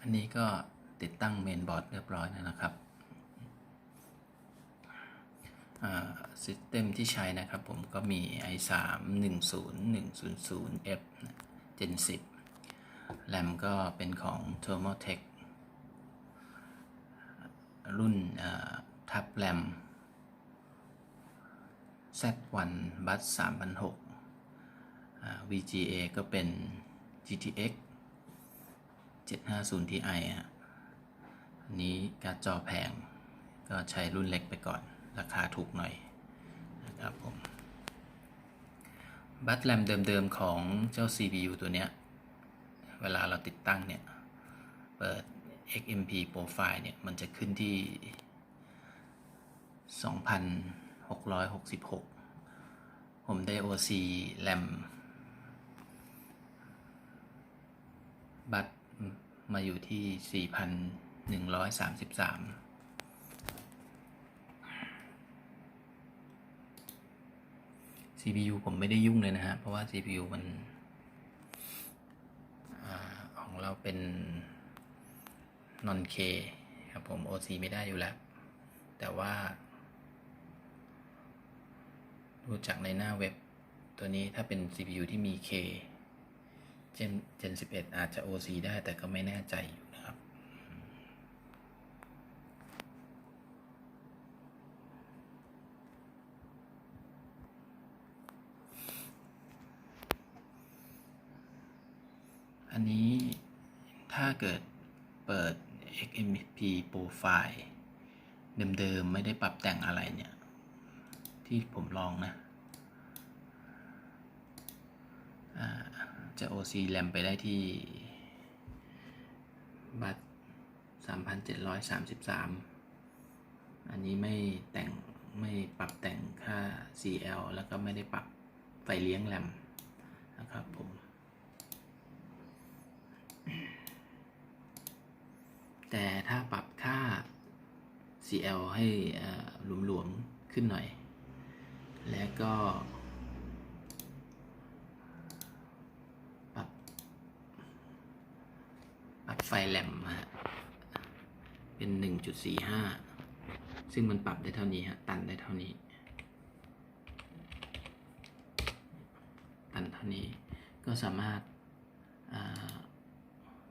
อันนี้ก็ติดตั้งเมนบอร์ดเรียบร้อยแล้วนะครับซิสเต็มที่ใช้นะครับผมก็มี i3 10100F Gen 10 แรมก็เป็นของ Thermaltake รุ่นทับแรม Z1 Bus 3006 VGA ก็เป็น GTX 750 Ti อะอันนี้การ์ดจอแพง ก็ใช้รุ่นเล็กไปก่อน ราคาถูกหน่อยนะครับผม บัตแรมเดิมๆของเจ้า CPU ตัวเนี้ย เวลาเราติดตั้งเนี่ย เปิด XMP Profile เนี่ย มันจะขึ้นที่ 2,666 ผมได้ OC แรมบัต มาอยู่ที่ 4,133 CPU ผมไม่ได้ยุ่งเลยนะฮะ เพราะว่า CPU มันอของเราเป็น non K ครับผม OC ไม่ได้อยู่แล้ว แต่ว่าดูจากในหน้าเว็บตัวนี้ถ้าเป็น CPU ที่มี K Gen Gen 11อาจจะ OC ได้แต่ก็ไม่แน่ใจอยู่นะครับ อันนี้ถ้าเกิดเปิด XMP Profile เดิมๆ ไม่ได้ปรับแต่งอะไรเนี่ย ที่ผมลองนะอ่า จะ OC แรมไปได้ที่บัต3,733 อันนี้ไม่แต่งไม่ปรับแต่งค่า CL แล้วก็ไม่ได้ปรับไฟเลี้ยงแรมนะครับผม แต่ถ้าปรับค่า CL ให้หลวมๆ ขึ้นหน่อย แล้วก็ ปรับ ปรับ ไฟแรมฮะเป็น 1.45 ซึ่งมันปรับได้เท่านี้ฮะ ตันได้เท่านี้ ตันเท่านี้ ก็สามารถ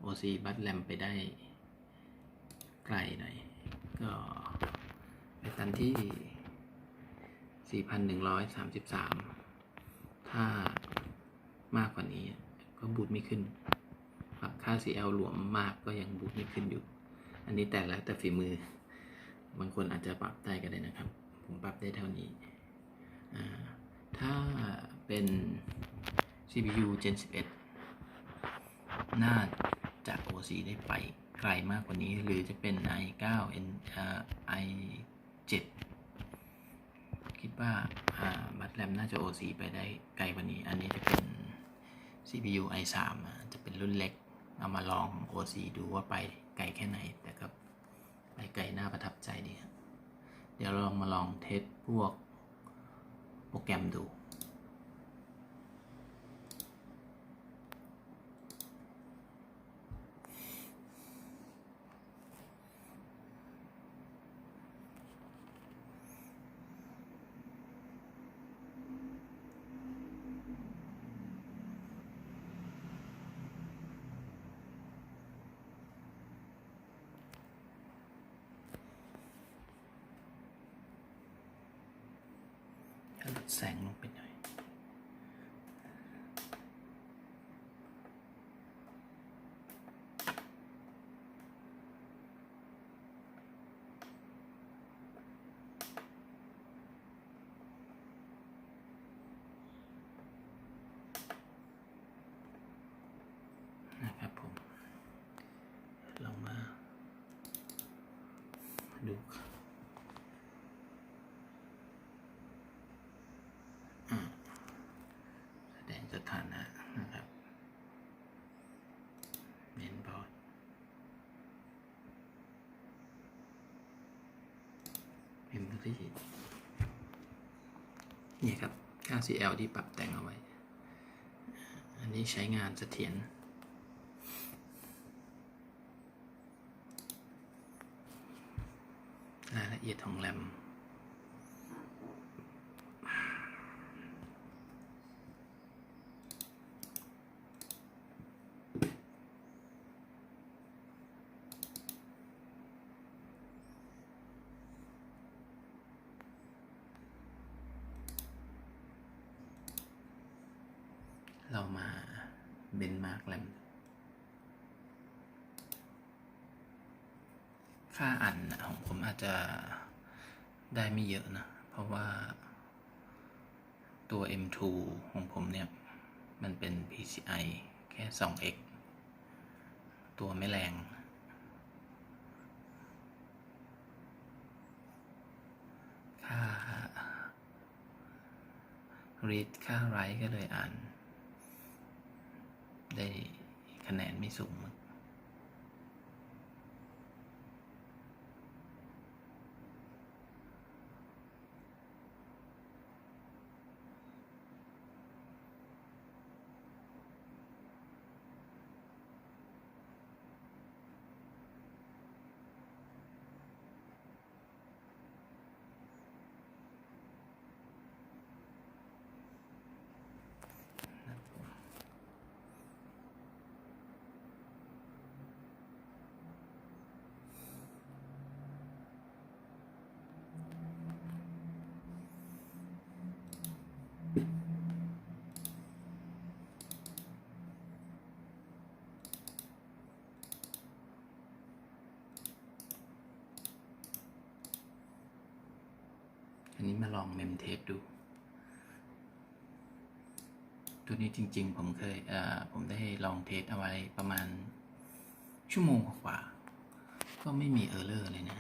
OC บัตแรมไปได้ไกลหน่อย ก็ไปตันที่ 4,133 ถ้ามากกว่านี้ก็บูตไม่ขึ้น ค่า CL หลวมมากก็ยังบูตไม่ขึ้นอยู่ อันนี้แต่แล้วแต่ฝีมือ บางคนอาจจะปรับได้ก็ได้นะครับ ผมปรับได้เท่านี้ ถ้าเป็น CPU Gen 11 น่าจะ OC ได้ไปไกลมากกว่านี้ หรือจะเป็น i9 N i7 คิดว่าบัตแรมน่าจะ OC ไปได้ไกลกว่านี้ อันนี้จะเป็น CPU i3 จะเป็นรุ่นเล็ก เอามาลอง OC ดูว่าไปไกลแค่ไหน แต่ก็ไปไกลน่าประทับใจดี เดี๋ยวเราลองมาลองเทสพวกโปรแกรมดู ลด แสงลงไปหน่อย นะครับผมลองมาดูครับ ที่นี่ครับค่า CL ที่ปรับแต่งเอาไว้ อันนี้ใช้งานเสถียรรายละเอียดของแรม เรามาเบนมาร์กแรมค่าอันน่ะของผมอาจจะได้ไม่เยอะนะ เพราะว่าตัว M2 ของผมเนี่ย มันเป็น PCI แค่ 2x ตัวไม่แรงค่า read ค่า write ก็เลยอ่าน ได้คะแนนไม่สูงมาก อันนี้มาลองเมมเทสดู ตัวนี้จริง ๆ ผมเคยเผมได้ลองเทสเอาไว้ประมาณชั่วโมงกว่า ก็ไม่มีเออร์เลอร์เลยนะ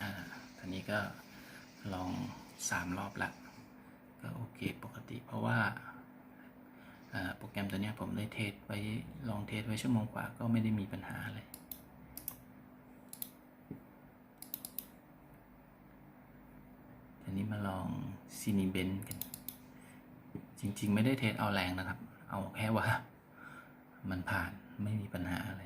อ่าอันนี้ ก็ลองสามรอบละก็โอเคปกติเพราะว่าโปรแกรมตัวนี้ผมได้เทสไว้ลองเทสไว้ชั่วโมงกว่าก็ไม่ได้มีปัญหาอะไรทีนี้มาลองซีนิเบนกัน จริงๆ ไม่ได้เทสเอาแรงนะครับ เอาแค่ว่า มันผ่านไม่มีปัญหาอะไร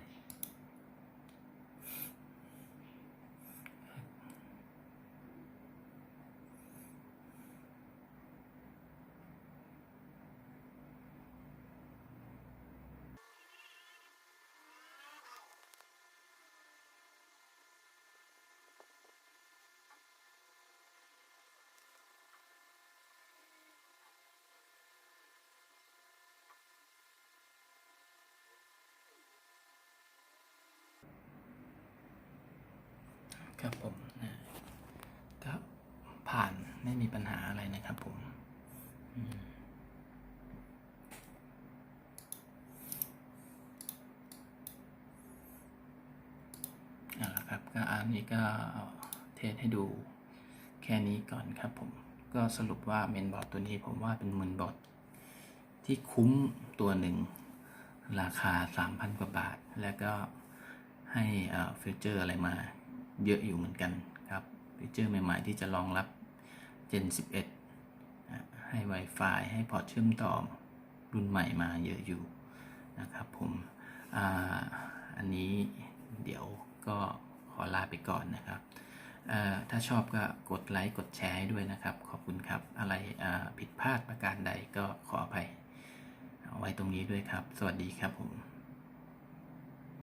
ครับผมก็ผ่านไม่มีปัญหาอะไรนะครับผมเอาละครับก็อันนี้ก็เทสให้ดูแค่นี้ก่อนครับผมก็สรุปว่าเมนบอร์ดตัวนี้ผมว่าเป็นเมนบอร์ดที่คุ้มตัวหนึ่งราคา 3,000 กว่าบาท แล้วก็ให้ฟีเจอร์อะไรมา เยอะอยู่เหมือนกันครับฟีเจอร์ใหม่ๆ ที่จะรองรับ Gen 11 ให้ Wi-Fi ให้พอร์ตเชื่อมต่อรุ่นใหม่มาเยอะอยู่นะครับผมออันนี้เดี๋ยวก็ขอลาไปก่อนนะครับ ถ้าชอบก็กดไลค์กดแชร์ให้ด้วยนะครับ ขอบคุณครับ อะไรผิดพลาดประการใดก็ขออภัย เอาไว้ตรงนี้ด้วยครับ สวัสดีครับผม